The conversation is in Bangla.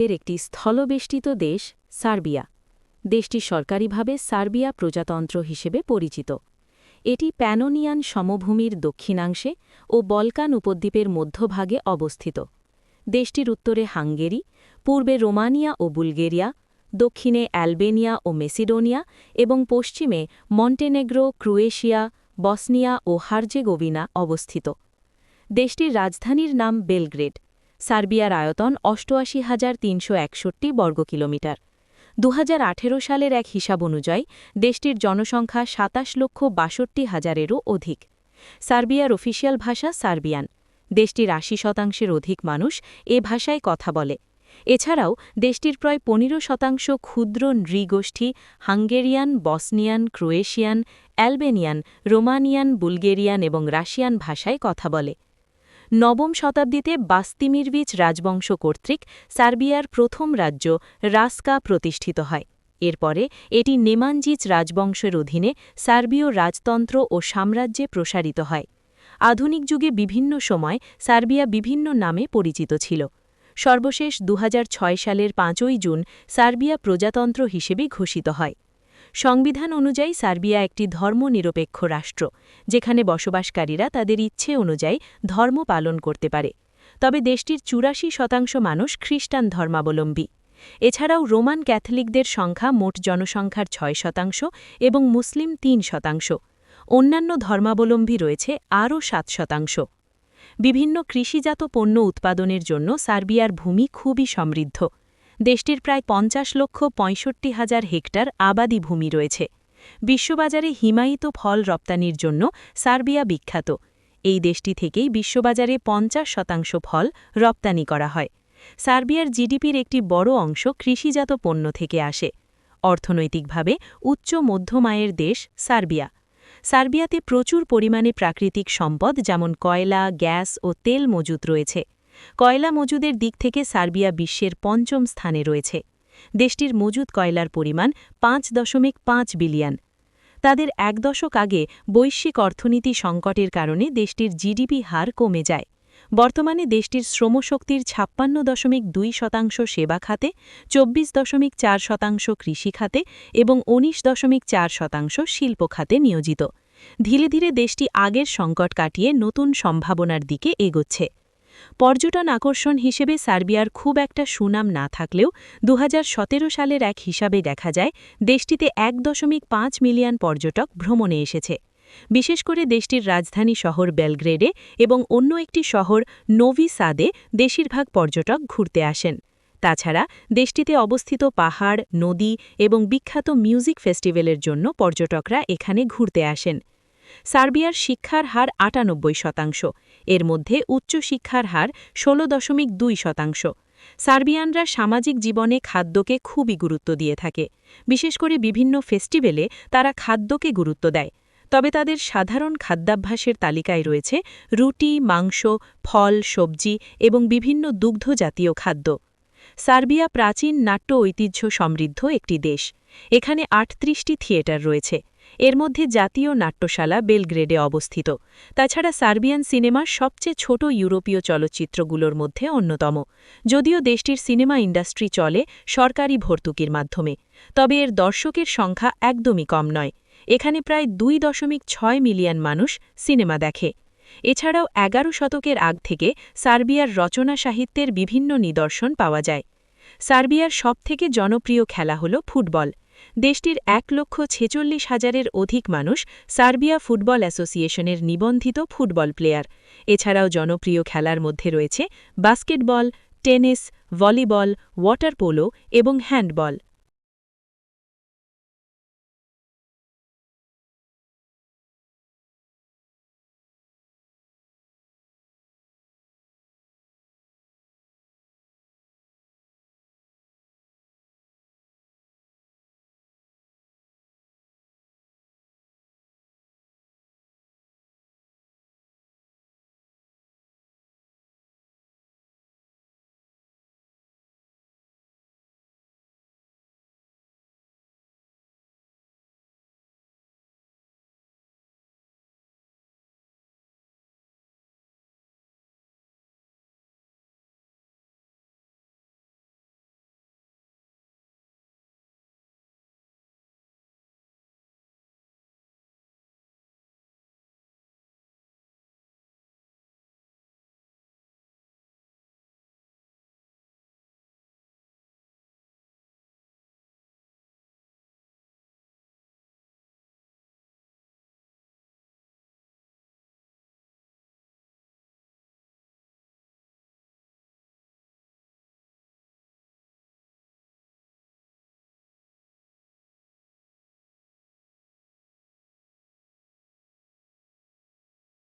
এর একটি স্থলবেষ্টিত দেশ, সার্বিয়া। দেশটি সরকারিভাবে সার্বিয়া প্রজাতন্ত্র হিসেবে পরিচিত। এটি প্যানোনিয়ান সমভূমির দক্ষিণাংশে ও বলকান উপদ্বীপের মধ্যভাগে অবস্থিত। দেশটির উত্তরে হাঙ্গেরি, পূর্বে রোমানিয়া ও বুলগেরিয়া, দক্ষিণে অ্যালবেনিয়া ও মেসিডোনিয়া এবং পশ্চিমে মন্টেনেগ্রো, ক্রোয়েশিয়া, বসনিয়া ও হার্জেগোভিনা অবস্থিত। দেশটির রাজধানীর নাম বেলগ্রেড। সার্বিয়ার আয়তন অষ্টআশি হাজার তিনশো একষট্টি বর্গ কিলোমিটার দু সালের এক হিসাব অনুযায়ী, দেশটির জনসংখ্যা সাতাশ লক্ষ বাষট্টি হাজারেরও অধিক। সার্বিয়ার অফিসিয়াল ভাষা সার্বিয়ান। দেশটির আশি শতাংশের অধিক মানুষ এ ভাষায় কথা বলে। এছাড়াও, দেশটির প্রায় পনেরো শতাংশ ক্ষুদ্র নৃগোষ্ঠী Hungarian, Bosnian, Croatian, Albanian, Romanian, Bulgarian এবং রাশিয়ান ভাষায় কথা বলে। নবম শতাব্দীতে বাস্তিমিরভিচ রাজবংশ কর্তৃক সার্বিয়ার প্রথম রাজ্য রাস্কা প্রতিষ্ঠিত হয়। এরপরে এটি নেমানজিচ রাজবংশের অধীনে সার্বীয় রাজতন্ত্র ও সাম্রাজ্যে প্রসারিত হয়। আধুনিক যুগে বিভিন্ন সময় সার্বিয়া বিভিন্ন নামে পরিচিত ছিল। সর্বশেষ দু হাজার ছয় সালের পাঁচই জুন সার্বিয়া প্রজাতন্ত্র হিসেবে ঘোষিত হয়। সংবিধান অনুযায়ী সার্বিয়া একটি ধর্মনিরপেক্ষ রাষ্ট্র, যেখানে বসবাসকারীরা তাদের ইচ্ছে অনুযায়ী ধর্ম পালন করতে পারে। তবে দেশটির চুরাশি শতাংশ মানুষ খ্রিস্টান ধর্মাবলম্বী। এছাড়াও রোমান ক্যাথলিকদের সংখ্যা মোট জনসংখ্যার ছয় শতাংশ এবং মুসলিম তিন শতাংশ। অন্যান্য ধর্মাবলম্বী রয়েছে আরও সাত শতাংশ। বিভিন্ন কৃষিজাত পণ্য উৎপাদনের জন্য সার্বিয়ার ভূমি খুবই সমৃদ্ধ। দেশটির প্রায় পঞ্চাশ লক্ষ পঁয়ষট্টি হাজার হেক্টর আবাদি ভূমি রয়েছে। বিশ্ববাজারে হিমায়িত ফল রপ্তানির জন্য সার্বিয়া বিখ্যাত। এই দেশটি থেকেই বিশ্ববাজারে পঞ্চাশ শতাংশ ফল রপ্তানি করা হয়। সার্বিয়ার জিডিপির একটি বড় অংশ কৃষিজাত পণ্য থেকে আসে। অর্থনৈতিকভাবে উচ্চ মধ্যমায়ের দেশ সার্বিয়া। সার্বিয়াতে প্রচুর পরিমাণে প্রাকৃতিক সম্পদ যেমন কয়লা, গ্যাস ও তেল মজুত রয়েছে। কয়লা মজুদের দিক থেকে সার্বিয়া বিশ্বের পঞ্চম স্থানে রয়েছে। দেশটির মজুদ কয়লার পরিমাণ পাঁচ দশমিক পাঁচ বিলিয়ন। তাদের এক দশক আগে বৈশ্বিক অর্থনীতি সংকটের কারণে দেশটির জিডিপি হার কমে যায়। বর্তমানে দেশটির শ্রমশক্তির ছাপ্পান্ন দশমিক দুই শতাংশ সেবা খাতে, চব্বিশ দশমিক চার শতাংশ কৃষি খাতে এবং উনিশ দশমিক চার শতাংশ শিল্প খাতে নিয়োজিত। ধীরে ধীরে দেশটি আগের সংকট কাটিয়ে নতুন সম্ভাবনার দিকে এগোচ্ছে। পর্যটন আকর্ষণ হিসেবে সার্বিয়ার খুব একটা সুনাম না থাকলেও দু হাজার সতেরো সালের এক হিসাবে দেখা যায়, দেশটিতে এক দশমিক পাঁচ মিলিয়ন পর্যটক ভ্রমণে এসেছে। বিশেষ করে দেশটির রাজধানী শহর বেলগ্রেডে এবং অন্য একটি শহর নোভি সাদে বেশিরভাগ পর্যটক ঘুরতে আসেন। তাছাড়া দেশটিতে অবস্থিত পাহাড়, নদী এবং বিখ্যাত মিউজিক ফেস্টিভ্যালের জন্য পর্যটকরা এখানে ঘুরতে আসেন। সার্বিয়ার শিক্ষার হার আটানব্বই শতাংশ, এর মধ্যে উচ্চশিক্ষার হার ষোলো দশমিক দুই শতাংশ। সার্বিয়ানরা সামাজিক জীবনে খাদ্যকে খুবই গুরুত্ব দিয়ে থাকে। বিশেষ করে বিভিন্ন ফেস্টিভ্যালে তারা খাদ্যকে গুরুত্ব দেয়। তবে তাদের সাধারণ খাদ্যাভ্যাসের তালিকায় রয়েছে রুটি, মাংস, ফল, সবজি এবং বিভিন্ন দুগ্ধজাতীয় খাদ্য। সার্বিয়া প্রাচীন নাট্য ঐতিহ্য সমৃদ্ধ একটি দেশ। এখানে আটত্রিশটি থিয়েটার রয়েছে। এর মধ্যে জাতীয় নাট্যশালা বেলগ্রেডে অবস্থিত। তাছাড়া সার্বিয়ান সিনেমা সবচেয়ে ছোট ইউরোপীয় চলচ্চিত্রগুলোর মধ্যে অন্যতম। যদিও দেশটির সিনেমা ইন্ডাস্ট্রি চলে সরকারি ভর্তুকির মাধ্যমে, তবে এর দর্শকের সংখ্যা একদমই কম নয়। এখানে প্রায় দুই দশমিক ছয় মিলিয়ন মানুষ সিনেমা দেখে। এছাড়াও এগারো শতকের আগ থেকে সার্বিয়ার রচনা সাহিত্যের বিভিন্ন নিদর্শন পাওয়া যায়। সার্বিয়ার সবথেকে জনপ্রিয় খেলা হল ফুটবল। দেশটির এক লক্ষ ছেচল্লিশ হাজারের অধিক মানুষ সার্বিয়া ফুটবল অ্যাসোসিয়েশনের নিবন্ধিত ফুটবল প্লেয়ার। এছাড়াও জনপ্রিয় খেলার মধ্যে রয়েছে basketball, tennis, volleyball, water polo এবং হ্যান্ডবল।